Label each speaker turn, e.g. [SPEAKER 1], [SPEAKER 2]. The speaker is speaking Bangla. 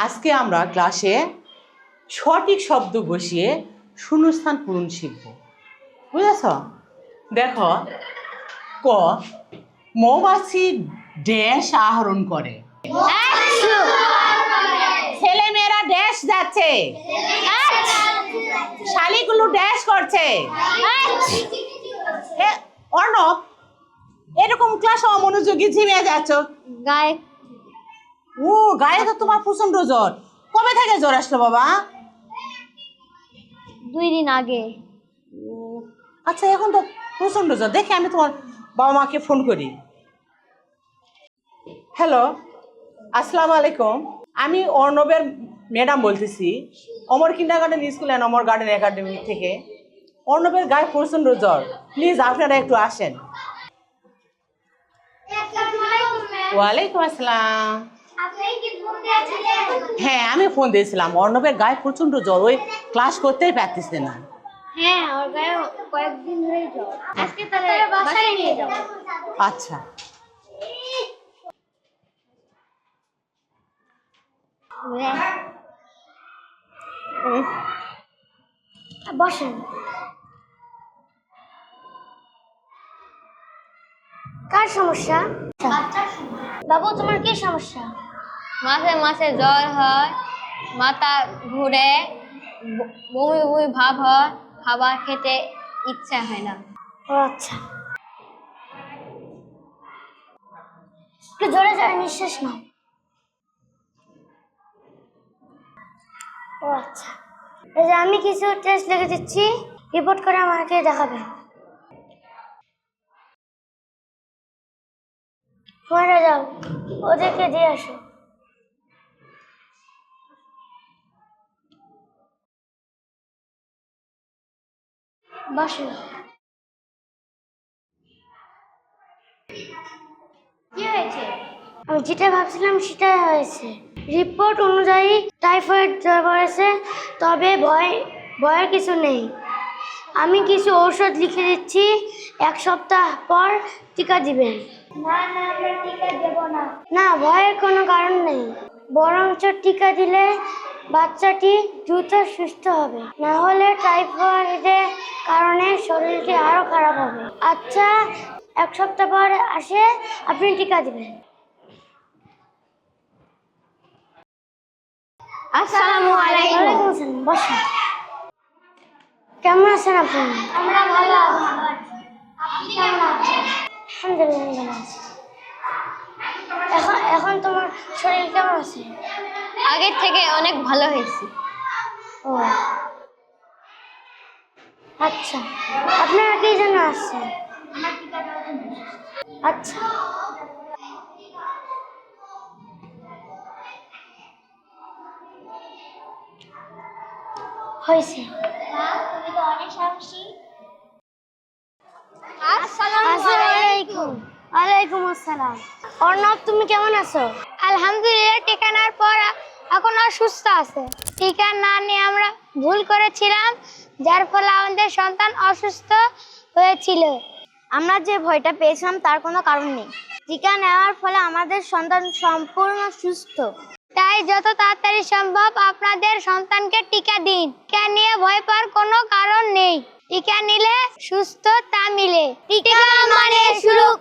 [SPEAKER 1] আজকে আমরা ক্লাসে সঠিক শব্দ বসিয়ে শূন্যস্থান পূরণ শিখব। বুঝেছ? দেখো, ক, মৌমাছি ড্যাশ আহরণ করে। ছেলে মেয়েরা ড্যাশ যাচ্ছে। শালিগুলো ড্যাশ করছে। অর্ণব, এরকম ক্লাস অমনোযোগী ঝিমিয়ে যাচ্ছ।
[SPEAKER 2] গায়ে
[SPEAKER 1] ও গায়ে তো তোমার প্রচণ্ড জ্বর। কবে থেকে জ্বর আসলো বাবা?
[SPEAKER 2] দুই দিন আগে।
[SPEAKER 1] আচ্ছা এখন তো প্রচণ্ড জ্বর। দেখি আমি তোমার বাবা মাকে ফোন করি। হ্যালো আসসালামু আলাইকুম। আমি অর্ণবের ম্যাডাম বলতেছি। Amar kindergarten school and Amar garden academy থেকে। অর্ণবের গায়ে প্রচণ্ড জ্বর। প্লিজ আপনারা একটু আসেন। ওয়ালাইকুম আসসালাম। হ্যাঁ আমি ফোন দিয়েছিলাম। অর্ণবের গায়ে প্রচণ্ড জ্বর ওই ক্লাস করতেই পারতেছে না।
[SPEAKER 2] হ্যাঁ ওর গায়ে কয়েকদিন ধরেই জ্বর। আজকে তাহলে বাসায় নিয়ে যাব।
[SPEAKER 1] আচ্ছা।
[SPEAKER 2] বসেন। কার সমস্যা। বাবু তোমার কি সমস্যা?
[SPEAKER 3] মাসে মাসে জ্বর হয়, মাথা ঘুরে, বমি বমি ভাব হয়, খাবার খেতে ইচ্ছা হয় না।
[SPEAKER 2] ও আচ্ছা। একটু জোরে জোরে নিঃশ্বাস নাও। ও আচ্ছা। এই যে আমি কিছু টেস্ট লিখে দিচ্ছি রিপোর্ট করে আমাকে দেখাবেন তোমরা যাও, ওদেরকে দিয়ে আসো। বসো। কি হয়েছে? আমি যেটা ভাবছিলাম সেটাই হয়েছে। রিপোর্ট অনুযায়ী টাইফয়েড জ্বর পড়েছে তবে ভয় ভয়ের কিছু নেই। আমি কিছু ঔষধ লিখে দিচ্ছি এক সপ্তাহ পর টিকা দিবেন না না আমরা টিকা দেব না। না ভয়ের কোনো কারণ নেই। বরঞ্চ টিকা দিলে বাচ্চাটি দ্রুত সুস্থ হবে। না হলে টাইফয়েডের কারণে শরীরটি আরও খারাপ হবে। আচ্ছা এক সপ্তাহ পর আসে আপনি টিকা দিবেন।
[SPEAKER 3] আসসালামু আলাইকুম।
[SPEAKER 2] বসুন। কেমন আছেন আপনি? আমরা ভালো আলহামদুলিল্লাহ ভালো আছি। এখন এখন তোমার শরীর কেমন আছে?
[SPEAKER 3] আগের থেকে অনেক ভালো হয়েছে।
[SPEAKER 2] ও। আচ্ছা। আপনারা কি জন্য আসছেন। আচ্ছা।
[SPEAKER 4] আলহামদুলিল্লাহ টিকা নেওয়ার পর এখন আর সুস্থ আছে। টিকা না নিয়ে আমরা ভুল করেছিলাম, যার ফলে আমাদের সন্তান অসুস্থ হয়েছিল।
[SPEAKER 2] আমরা যে ভয়টা পেয়েছিলাম তার কোনো কারণ নেই। টিকা নেওয়ার ফলে আমাদের সন্তান সম্পূর্ণ সুস্থ।
[SPEAKER 4] তাই যত তাড়াতাড়ি সম্ভব আপনাদের সন্তানকে টিকা দিন। টিকা নিয়ে ভয় পাওয়ার কোনো কারণ নেই। টিকা নিলে সুস্থতা মিলে। টিকা মানে সুরক্ষা